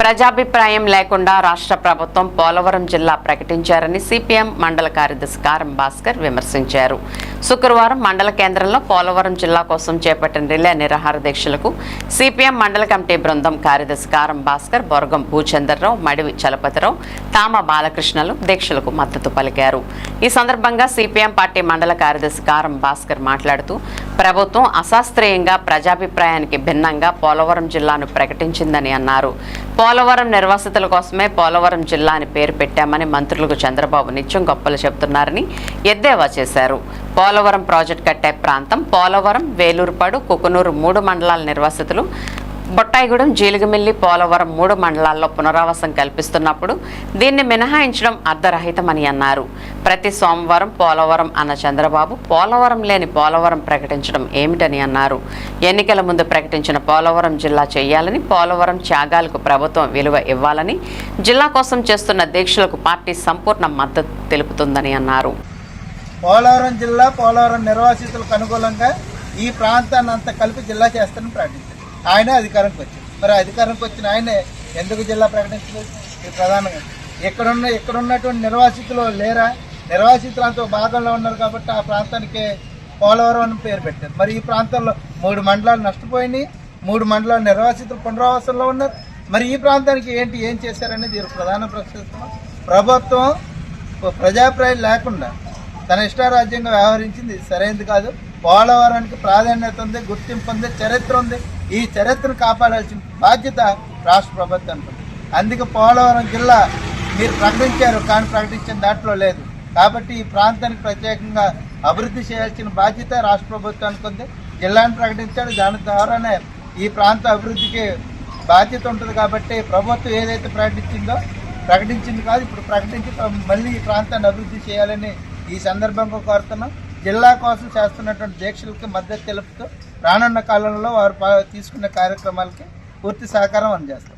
ప్రజాభిప్రాయం లేకుండా రాష్ట్ర ప్రభుత్వం పోలవరం జిల్లా ప్రకటించారని సిపిఎం మండల కార్యదర్శి కారం భాస్కర్ విమర్శించారు. శుక్రవారం మండల కేంద్రంలో పోలవరం జిల్లా కోసం చేపట్టిన రిలే నిరాహార దీక్షలకు సిపిఎం మండల కమిటీ బృందం కార్యదర్శి కారం భాస్కర్ బొరగం భూచందర్రావు మడివి చలపతిరావు తామ బాలకృష్ణలు దీక్షలకు మద్దతు పలికారు. ఈ సందర్భంగా సిపిఎం పార్టీ మండల కార్యదర్శి కారం భాస్కర్ మాట్లాడుతూ ప్రభుత్వం అశాస్త్రీయంగా ప్రజాభిప్రాయానికి భిన్నంగా పోలవరం జిల్లాను ప్రకటించిందని అన్నారు. పోలవరం నిర్వాసితుల కోసమే పోలవరం జిల్లా అని పేరు పెట్టామని మంత్రులకు చంద్రబాబు నిత్యం గొప్పలు చెబుతున్నారని ఎద్దేవా చేశారు. పోలవరం ప్రాజెక్ట్ కట్టే ప్రాంతం పోలవరం వేలూరుపాడు కుకునూరు మూడు మండలాల నిర్వాసితులు బొట్టాయిగూడెం జీలుగుమిల్లి పోలవరం మూడు మండలాల్లో పునరావాసం కల్పిస్తున్నప్పుడు దీన్ని మినహాయించడం అర్ధరహితమని అన్నారు. ప్రతి సోమవారం పోలవరం అన్న చంద్రబాబు పోలవరం లేని పోలవరం ప్రకటించడం ఏమిటని అన్నారు. ఎన్నికల ముందు ప్రకటించిన పోలవరం జిల్లా చేయాలని పోలవరం త్యాగాలకు ప్రభుత్వం విలువ ఇవ్వాలని జిల్లా కోసం చేస్తున్న దీక్షలకు పార్టీ సంపూర్ణ మద్దతు తెలుపుతుందని అన్నారు. పోలవరం జిల్లా పోలవరం నిర్వాసితులకు అనుకూలంగా ఈ ప్రాంతాన్ని అంతా కలిపి జిల్లా చేస్తానని ప్రకటించారు. ఆయన అధికారంకి వచ్చింది. మరి అధికారంకి వచ్చిన ఆయనే ఎందుకు జిల్లా ప్రకటించలేదు? ఇది ప్రధానంగా. ఎక్కడున్న ఇక్కడ ఉన్నటువంటి నిర్వాసితులు లేరా? నిర్వాసితులు అంత భాగంలో ఉన్నారు కాబట్టి ఆ ప్రాంతానికి పోలవరం అని పేరు పెట్టారు. మరి ఈ ప్రాంతంలో మూడు మండలాలు నష్టపోయినాయి మూడు మండలాలు నిర్వాసితులు పునరావాసంలో ఉన్నారు. మరి ఈ ప్రాంతానికి ఏంటి ఏం చేశారనేది ఇది ప్రధాన ప్రశ్నిస్తున్నాం ప్రభుత్వం ప్రజాప్రాయం లేకుండా తన ఇష్టారాజ్యంగా వ్యవహరించింది. సరైనది కాదు. పోలవరానికి ప్రాధాన్యత ఉంది గుర్తింపు ఉంది చరిత్ర ఉంది. ఈ చరిత్రను కాపాడాల్సిన బాధ్యత రాష్ట్ర ప్రభుత్వం ఉంది అందుకే పోలవరం జిల్లా మీరు ప్రకటించారు కానీ ప్రకటించిన దాంట్లో లేదు. కాబట్టి ఈ ప్రాంతానికి ప్రత్యేకంగా అభివృద్ధి చేయాల్సిన బాధ్యత రాష్ట్ర ప్రభుత్వానికి ఉంది జిల్లాను ప్రకటించాడు. దాని ద్వారానే ఈ ప్రాంత అభివృద్ధికి బాధ్యత ఉంటుంది కాబట్టి ప్రభుత్వం ఏదైతే ప్రకటించిందో ప్రకటించింది కాదు ఇప్పుడు ప్రకటించి మళ్ళీ ఈ ప్రాంతాన్ని అభివృద్ధి చేయాలని ఈ సందర్భంగా కోరుతున్నాం. జిల్లా కోసం చేస్తున్నటువంటి దీక్షలకు మద్దతు తెలుపుతూ రానున్న కాలంలో వారు పా- తీసుకునే కార్యక్రమాలకి పూర్తి సహకారం అందజేస్తారు.